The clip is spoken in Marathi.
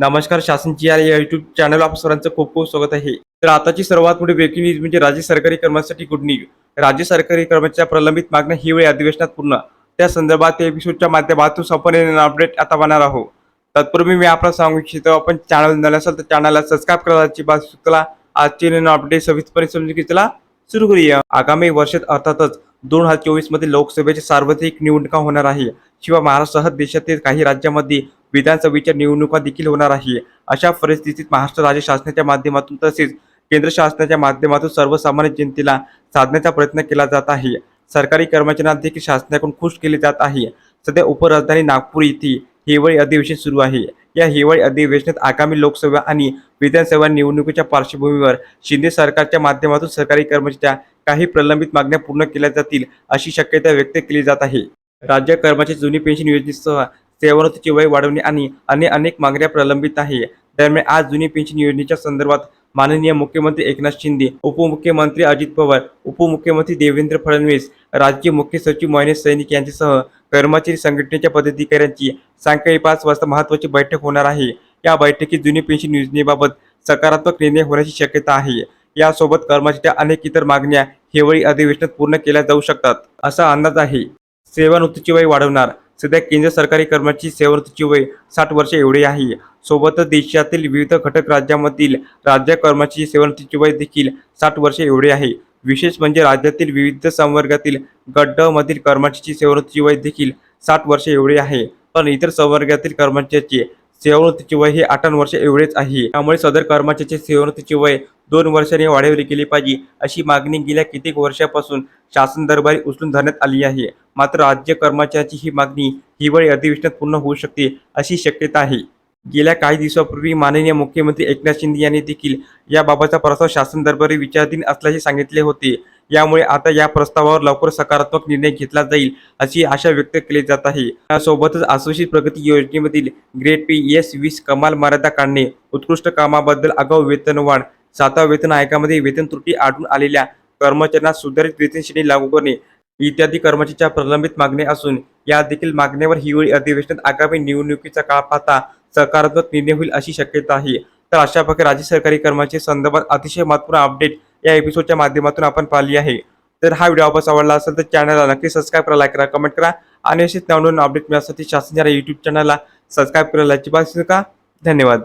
नमस्कार शासनची या युट्यूब चॅनल आप सर्वांचं खूप खूप स्वागत आहे. तर आताची सर्वात मोठी ब्रेकिंग न्यूज म्हणजे राज्य सरकारी कर्मचाऱ्यांसाठी गुड न्यूज राज्य सरकारी कर्मचाऱ्या प्रलंबित मागण्या ही वेळी अधिवेशनात पूर्ण. त्या संदर्भात एपिसोडच्या माध्यमातून संपूर्ण अपडेट आता बनणार आहोत. तत्पूर्वी मी आपल्याला सांगू इच्छितो आपण चॅनल नवीन असेल तर चॅनलला सबस्क्राईब करायची बात चुकला आजची नवीन अपडेट सविस्तरपणे समजून घेतला सुरू करूया. आगामी वर्षात अर्थातच दोन हजार चोवीसमध्ये लोकसभेची सार्वत्रिक निवडणुका होणार आहे. शिवाय महाराष्ट्रासह देशातील काही राज्यांमध्ये विधानसभेच्या निवडणुका देखील होणार आहे. अशा परिस्थितीत महाराष्ट्र राज्य शासनाच्या माध्यमातून तसेच केंद्र शासनाच्या माध्यमातून सर्वसामान्य जनतेला साधण्याचा प्रयत्न केला जात आहे. सरकारी कर्मचाऱ्यांना देखील शासनाकडून खुश केले जात आहे. सध्या उपराजधानी नागपूर येथे हिवाळी अधिवेशन सुरू आहे. या हिवाळी अधिवेशनात आगामी लोकसभा आणि विधानसभा निवडणुकीच्या पार्श्वभूमीवर शिंदे सरकारच्या माध्यमातून सरकारी कर्मचाऱ्यांच्या काही प्रलंबित मागण्या पूर्ण केल्या जातील अशी शक्यता व्यक्त केली जात आहे. राज्य कर्मचारी जुनी पेन्शन योजनेसह सेवानिवृत्तीची वय वाढवणे आणि अन्य अनेक मागण्या प्रलंबित आहे. दरम्यान आज जुनी पेन्शन योजनेच्या संदर्भात माननीय मुख्यमंत्री एकनाथ शिंदे उपमुख्यमंत्री अजित पवार उपमुख्यमंत्री देवेंद्र फडणवीस राज्य मुख्य सचिव महेश सैनिक यांच्यासह कर्मचारी संघटनेच्या पदाधिकाऱ्यांची सायंकाळी पाच वाजता महत्वाची बैठक होणार आहे. या बैठकीत जुनी पेन्शन योजनेबाबत सकारात्मक निर्णय होण्याची शक्यता आहे. यासोबत कर्मचाऱ्यांच्या अनेक इतर मागण्या हिवाळी अधिवेशनात पूर्ण केल्या जाऊ शकतात असा अंदाज आहे. सेवानिवृत्तीची वय वाढवणार. सध्या केंद्र सरकारी कर्मचारी सेवानिवृत्तीची वय साठ वर्ष एवढे आहे. सोबतच देशातील विविध घटक राज्यांमधील राज्य कर्मचारी सेवानिवृत्तीची वय देखील साठ वर्ष एवढे आहे. विशेष म्हणजे राज्यातील विविध संवर्गातील गट मधील कर्मचाऱ्याची सेवानिवृत्तीची वय देखील साठ वर्ष एवढे आहे. पण इतर संवर्गातील कर्मचाऱ्याचे सेवानिवृत्तीचे वय हे अठ्ठावन्न वर्ष एवढेच आहे. त्यामुळे सदर कर्मचाऱ्याचे सेवानिवृत्तीचे वय दोन वर्षांनी वाढवले गेले पाहिजे अशी मागणी गेल्या कित्येक वर्षापासून शासन दरबारी उचलून धरण्यात आली आहे. मात्र राज्य कर्मचाऱ्याची ही मागणी हिवाळी अधिवेशनात पूर्ण होऊ शकते अशी शक्यता आहे. गेल्या काही दिवसापूर्वी माननीय मुख्यमंत्री एकनाथ शिंदे यांनी देखील याबाबतचा प्रस्ताव शासन दरबारी विचाराधीन असल्याचे सांगितले होते. यामुळे आता या प्रस्तावावर लवकर सकारात्मक निर्णय घेतला जाईल अशी आशा व्यक्त केली जात आहे. यासोबतच आसुषित प्रगती योजनेमधील ग्रेड पी एस वीस कमाल मर्यादा काढणे उत्कृष्ट कामाबद्दल आगाऊ वेतनवाढ सातवा वेतन आयोगामध्ये वेतन त्रुटी आढळून आलेल्या कर्मचाऱ्यांना सुधारित वेतन श्रेणी लागू करणे इत्यादी कर्मचाऱ्यांच्या प्रलंबित मागण्या असून या देखील मागण्यावर हिवाळी अधिवेशनात आगामी निवडणुकीचा काळ पाहता सकारात्मक निर्णय होईल अशी शक्यता आहे. तर अशा प्रकारे राज्य सरकारी कर्मचारी संदर्भात अतिशय महत्त्वपूर्ण अपडेट या एपिसोडच्या माध्यमातून आपण पाहिली आहे. तर हा व्हिडिओ आपण आवडला असेल तर चॅनलला नक्की सबस्क्राईब करा लाईक करा कमेंट करा आणि असेच नवनवीन अपडेट मिळण्यासाठी शासनाच्या युट्यूब चॅनलला सबस्क्राईब करायला अजिबात विसरू नका. धन्यवाद.